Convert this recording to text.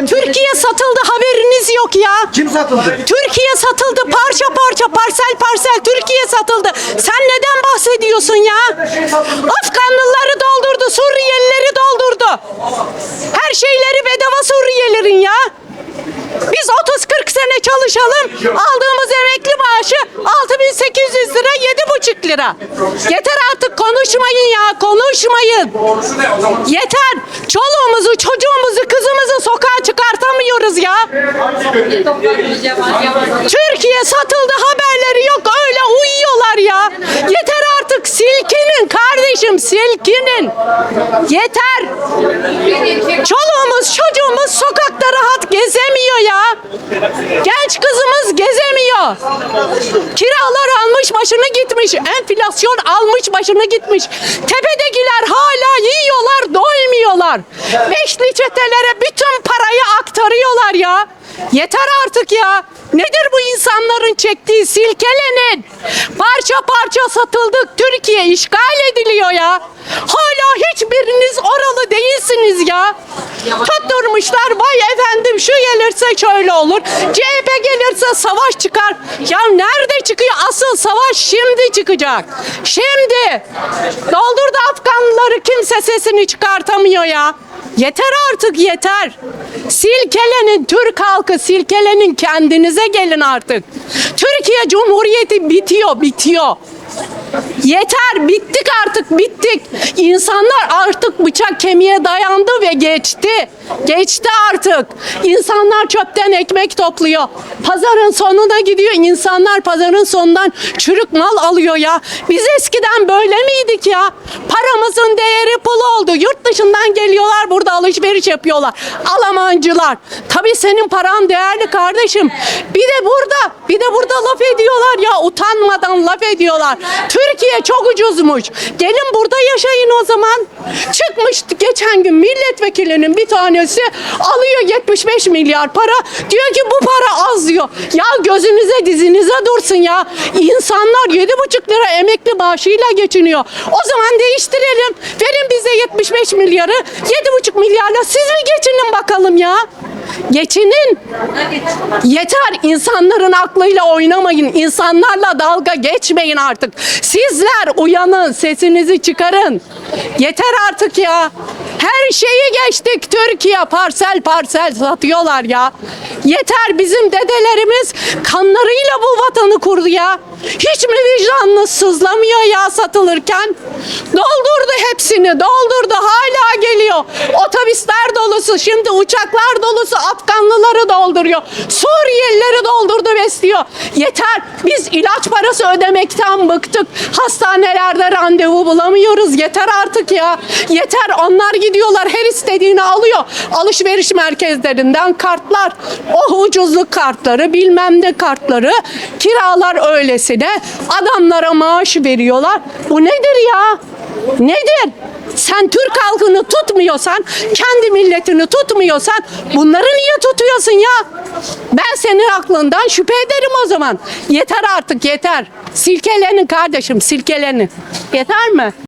Türkiye satıldı haberiniz yok ya. Kim satıldı? Türkiye satıldı parça parça parsel parsel Türkiye satıldı. Sen neden bahsediyorsun ya? Afganlıları doldurdu, Suriyelileri doldurdu. Her şeyleri bedava Suriyelilerin ya. Biz 30-40 sene çalışalım. Aldığımız emekli maaşı 6800 lira 7,5 lira. Yeter artık konuşmayın ya konuşmayın. Yeter. Çoluğumuzu, çocuğumuzu, kızımızı sokağa çıkartamıyoruz ya. Türkiye satıldı haberleri yok öyle uyuyorlar ya. Yeter artık silkinin kardeşim silkinin. Yeter. Çoluğumuz çocuğumuz sokakta rahat gezemiyor ya. Genç kızımız gezemiyor. Kiralar almış başını gitmiş. Enflasyon almış başını gitmiş. Tepedekiler hala yiyorlar doymuyorlar. Beşli çetelere bütün parayı aktarıyorlar ya. Yeter artık ya. Nedir bu insanların çektiği silkelenin? Parça parça satıldık. Türkiye işgal ediliyor ya. Hala hiçbiriniz oralı değilsiniz ya. Tutturmuşlar vay efendim şu gelirse şöyle olur. CHP gelirse savaş çıkar. Ya nerede çıkıyor? Asıl savaş şimdi çıkacak. Şimdi. Doldurdu Afganlıları kimse sesini çıkartamıyor ya. Yeter artık yeter. Silkelenin Türk halkı silkelenin kendinize gelin artık. Türkiye Cumhuriyeti bitiyor bitiyor. Yeter bittik artık bittik. İnsanlar artık bıçak kemiğe dayandı ve geçti. Geçti artık. İnsanlar çöpten ekmek topluyor. Pazarın sonuna gidiyor. İnsanlar pazarın sonundan çürük mal alıyor ya. Biz eskiden böyle miydik ya? Paramızın değeri pul oldu. Yurt dışından geliyorlar burada alışveriş yapıyorlar. Almancılar. Tabii senin paran değerli kardeşim. Bir de burada, bir de burada laf ediyorlar ya utanmadan laf ediyorlar. Türkiye çok ucuzmuş. Gelin burada yaşayın o zaman. Çıkmış geçen gün milletvekilinin bir tanesi alıyor 75 milyar para. Diyor ki bu para az diyor. Ya gözünüze dizinize dursun ya. İnsanlar 7,5 lira emekli maaşıyla geçiniyor. O zaman değiştirelim. Verin bize 75 milyarı. 7,5 milyarla siz mi geçinin bakalım ya? Geçinin. Yeter insanların aklıyla oynamayın. İnsanlarla dalga geçmeyin artık. Sizler uyanın, sesinizi çıkarın. Yeter artık ya. Her şeyi geçtik Türkiye parsel parsel satıyorlar ya. Yeter bizim dedelerimiz kanlarıyla bu vatanı kurdu ya. Hiç mi vicdanınız sızlamıyor ya satılırken? Doldurdu hepsini, doldurdu. Hala geliyor. Otobüsler dolusu, şimdi uçaklar dolusu Afganlıları dolduruyor. Suriyelileri doldurdu besliyor. Yeter. Biz ilaç parası ödemekten bıktık. Hastanelerde randevu bulamıyoruz. Yeter artık ya. Yeter. Onlar gidiyorlar her istediğini alıyor. Alışveriş merkezlerinden kartlar. Oh ucuzluk kartları, bilmem ne kartları. Kiralar öylesine. Adamlara maaş veriyorlar. Bu nedir ya? Nedir? Sen Türk halkını tutmuyorsan, kendi milletini tutmuyorsan bunları niye tutuyorsun ya? Ben senin aklından şüphe ederim o zaman. Yeter artık yeter. Silkelenin kardeşim silkelenin. Yeter mi?